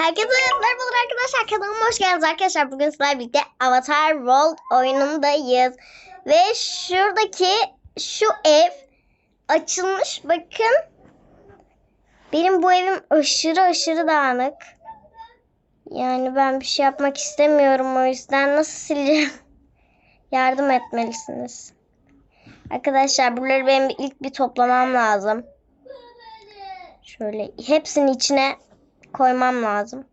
Herkese merhabalar arkadaşlar kanalıma hoş geldiniz arkadaşlar. Bugün sizlerle birlikte Avatar World oyunundayız. Ve şuradaki şu ev açılmış bakın. Benim bu evim aşırı aşırı dağınık. Yani ben bir şey yapmak istemiyorum o yüzden nasıl sileceğim? Yardım etmelisiniz. Arkadaşlar buraları benim ilk bir toplamam lazım. Şöyle hepsinin içine koymam lazım.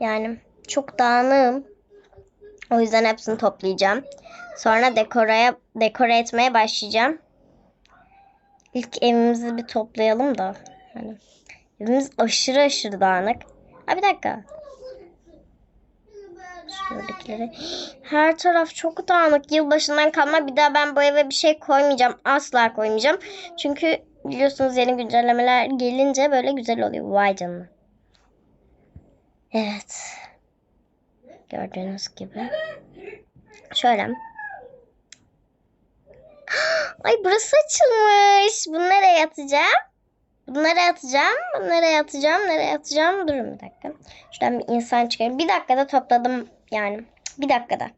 Yani çok dağınığım. O yüzden hepsini toplayacağım. Sonra dekoraya dekore etmeye başlayacağım. İlk evimizi bir toplayalım da. Hani evimiz aşırı aşırı dağınık. Ha bir dakika. Şuradakileri. Her taraf çok dağınık. Yılbaşından kalma. Bir daha ben bu eve bir şey koymayacağım. Asla koymayacağım. Çünkü biliyorsunuz yeni güncellemeler gelince böyle güzel oluyor. Vay canına. Evet. Gördüğünüz gibi. Şöyle. Ay burası açılmış. Bunu nereye atacağım? Bunları atacağım. Bunları atacağım. Nereye atacağım? Durun bir dakika. Şuradan bir insan çıkarayım. Bir dakikada topladım yani. Bir dakikada.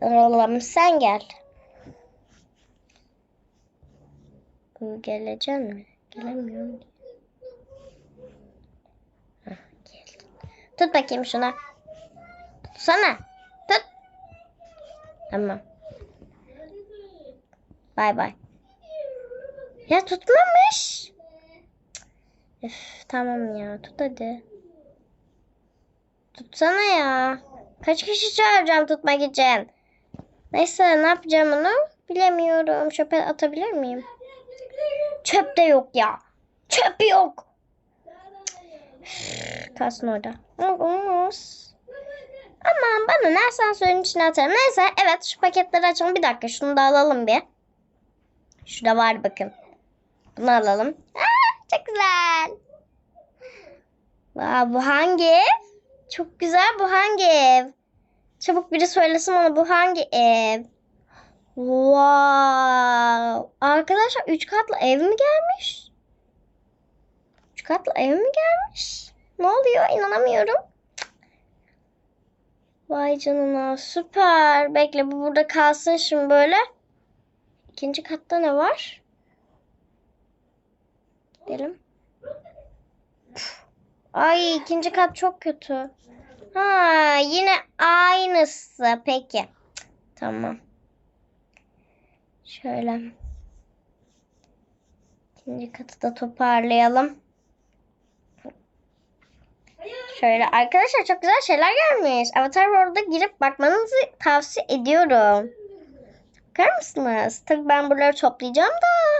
Oğlum sen gel. Bu gelecek mi? Gelemiyorum. Tut bakayım şuna. Tutsana. Tut. Tamam. Bay bay. Ya tutmamış. Üf, tamam ya tut hadi. Tutsana ya. Kaç kişi çağıracağım tutmak için? Neyse ne yapacağım onu bilemiyorum. Çöpe atabilir miyim? Çöp de yok ya. Çöp yok. Kalsın orada. Aman bana ne suyun içine atarım. Neyse evet şu paketleri açalım. Bir dakika şunu da alalım bir. Şurada var bakın. Bunu alalım. Aa, çok güzel. Aa, bu hangi ev? Çok güzel bu hangi ev? Çabuk biri söylesin bana bu hangi ev? Wow. Arkadaşlar 3 katlı ev mi gelmiş? 3 katlı ev mi gelmiş? Ne oluyor? İnanamıyorum. Vay canına süper. Bekle bu burada kalsın şimdi böyle. İkinci katta ne var? Gidelim. Ay ikinci kat çok kötü. Ha yine aynısı. Peki. Tamam. Şöyle. İkinci katı da toparlayalım. Şöyle arkadaşlar çok güzel şeyler gelmiş. Avatar World'a girip bakmanızı tavsiye ediyorum. Bakar mısınız? Tabii ben buraları toplayacağım da.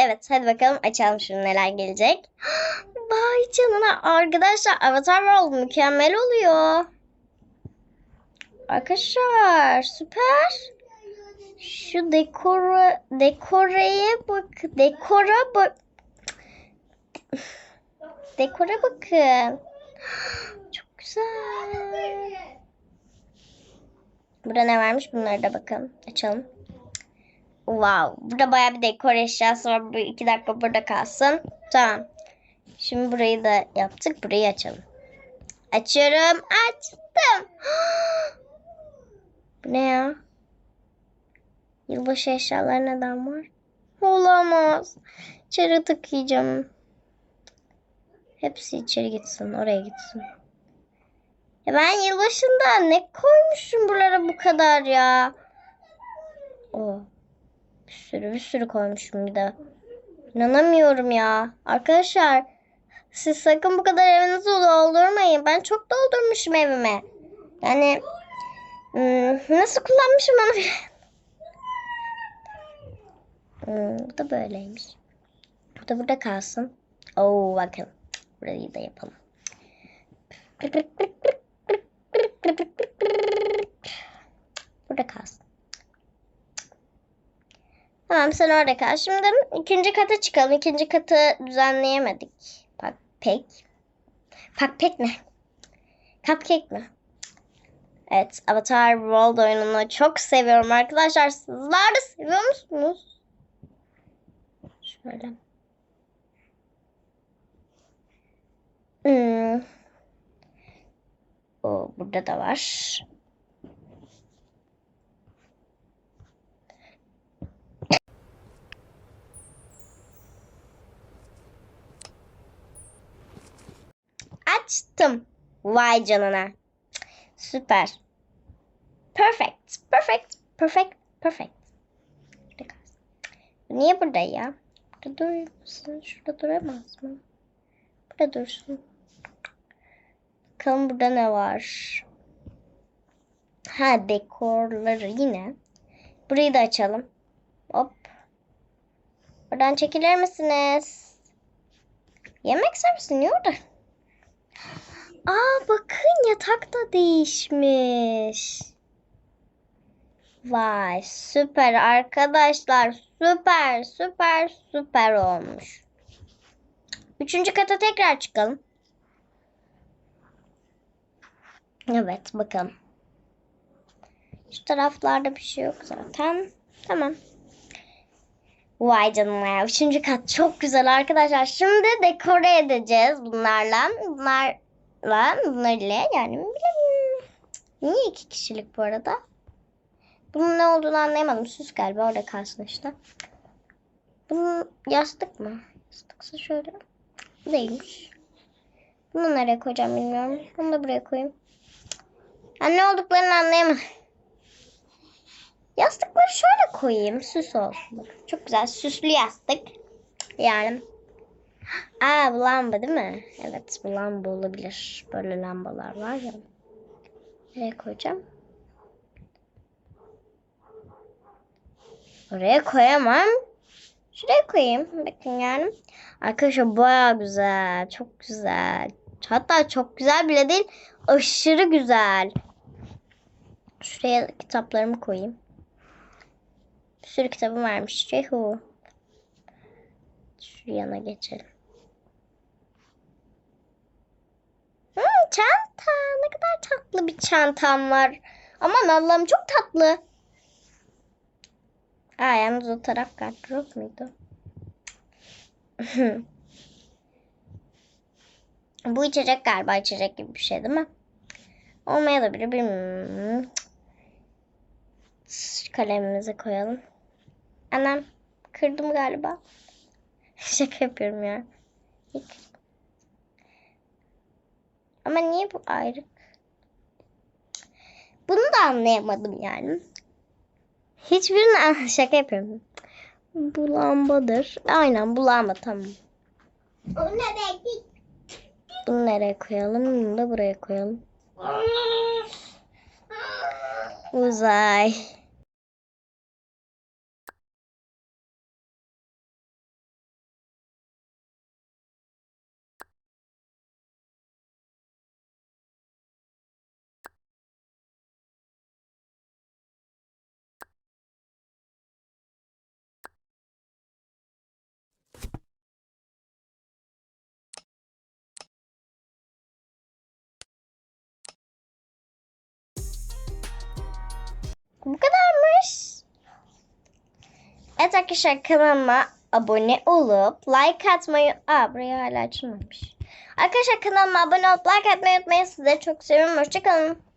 Evet hadi bakalım açalım şimdi neler gelecek. Vay canına arkadaşlar Avatar World mükemmel oluyor. Arkadaşlar süper. Şu dekora dekoreye bak dekora bak dekora bakın. Çok güzel. Burada ne varmış bunları da bakalım. Açalım. Wow. Burada bayağı bir dekor eşyası var. Bu iki dakika burada kalsın. Tamam. Şimdi burayı da yaptık. Burayı açalım. Açıyorum. Açtım. Bu ne ya? Yılbaşı eşyaları neden var? Olamaz. İçeri tıkayacağım. Hepsi içeri gitsin. Oraya gitsin. E ben yılbaşında ne koymuşum buralara bu kadar ya. O. Bir sürü bir sürü koymuşum bir de. İnanamıyorum ya. Arkadaşlar siz sakın bu kadar evinizi doldurmayın. Ben çok doldurmuşum evime. Yani hmm, nasıl kullanmışım onu Hmm, bu da böyleymiş. Bu da burada kalsın. Oo bakın. Burayı da yapalım. Burada kalsın. Tamam sen orada kal. Şimdi ikinci kata çıkalım. İkinci katı düzenleyemedik. Bak pek. Bak pek ne? Cupcake mi? Evet Avatar World oyununu çok seviyorum arkadaşlar. Sizler de seviyor musunuz? Şöyle. Hmm. O burada da var. Açtım. Vay canına. Süper. Perfect. Perfect. Perfect. Perfect. Niye burada ya? Burada durur musun? Şurada duramaz mı? Burada dursun. Bakalım burada ne var? Ha dekorları yine. Burayı da açalım. Hop. Buradan çekilir misiniz? Yemek servisi niye orada? Aa bakın yatak da değişmiş. Vay süper arkadaşlar. Süper süper süper olmuş. Üçüncü kata tekrar çıkalım. Evet bakalım. Şu taraflarda bir şey yok zaten. Tamam. Vay canına. Üçüncü kat çok güzel arkadaşlar. Şimdi dekore edeceğiz bunlarla. Bunlarla, bunlarla yani bilemiyorum. Niye iki kişilik bu arada? Bunun ne olduğunu anlayamadım. Süs galiba orada kalsın işte. Bunun yastık mı? Yastıksa şöyle. Değilmiş. Bunu nereye koyacağım bilmiyorum. Bunu da buraya koyayım. Ben ne olduklarını anlayamadım. Yastıkları şöyle koyayım. Süs olsun. Çok güzel. Süslü yastık. Yani. Aa bu lamba değil mi? Evet bu lamba olabilir. Böyle lambalar var ya. Nereye koyacağım? Oraya koyamam. Şuraya koyayım. Bakın yani. Arkadaşlar baya güzel. Çok güzel. Hatta çok güzel bile değil. Aşırı güzel. Şuraya kitaplarımı koyayım. Sürü kitabım varmış. Cehu. Şu yana geçelim. Hmm, çanta. Ne kadar tatlı bir çantam var. Aman Allah'ım çok tatlı. Aa yalnız o taraf gardırop muydu? Bu içecek galiba içecek gibi bir şey değil mi? Olmayabilir bilmiyorum. Şu kalemimizi koyalım. Anam kırdım galiba. Şaka yapıyorum ya. Ama niye bu ayrık? Bunu da anlayamadım yani. Hiçbirini an- şaka yapıyorum. Bu lambadır. Aynen bu lamba tamam. Bunu nereye koyalım? Bunu da buraya koyalım. Uzay. Bu kadarmış. Evet arkadaşlar kanalıma abone olup like atmayı... Aa buraya hala açılmamış. Arkadaşlar kanalıma abone olup like atmayı unutmayın. Sizleri çok seviyorum. Hoşçakalın.